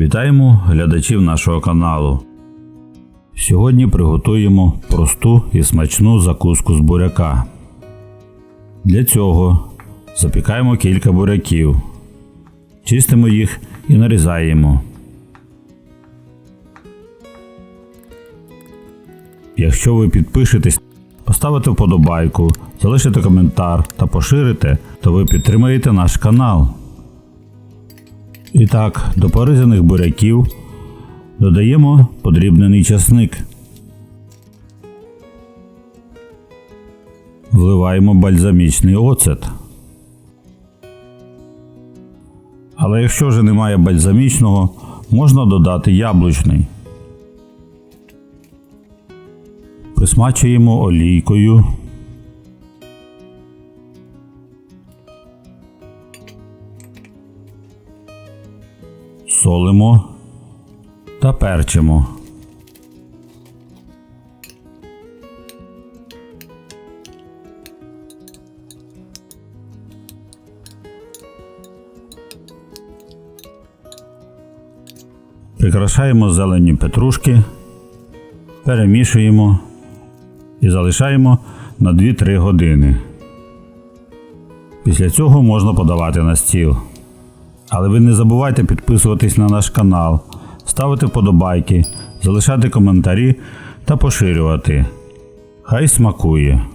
Вітаємо глядачів нашого каналу. Сьогодні приготуємо просту і смачну закуску з буряка. Для цього запікаємо кілька буряків, чистимо їх і нарізаємо. Якщо ви підпишетесь, поставите вподобайку, залишите коментар та поширите, то ви підтримаєте наш канал. І так, до порізаних буряків додаємо подрібнений часник. Вливаємо бальзамічний оцет. Але якщо вже немає бальзамічного, можна додати яблучний. Присмачуємо олійкою. Солимо та перчимо. Прикрашаємо зелені петрушки, перемішуємо і залишаємо на 2-3 години. Після цього можна подавати на стіл. Але ви не забувайте підписуватись на наш канал, ставити вподобайки, залишати коментарі та поширювати. Хай смакує!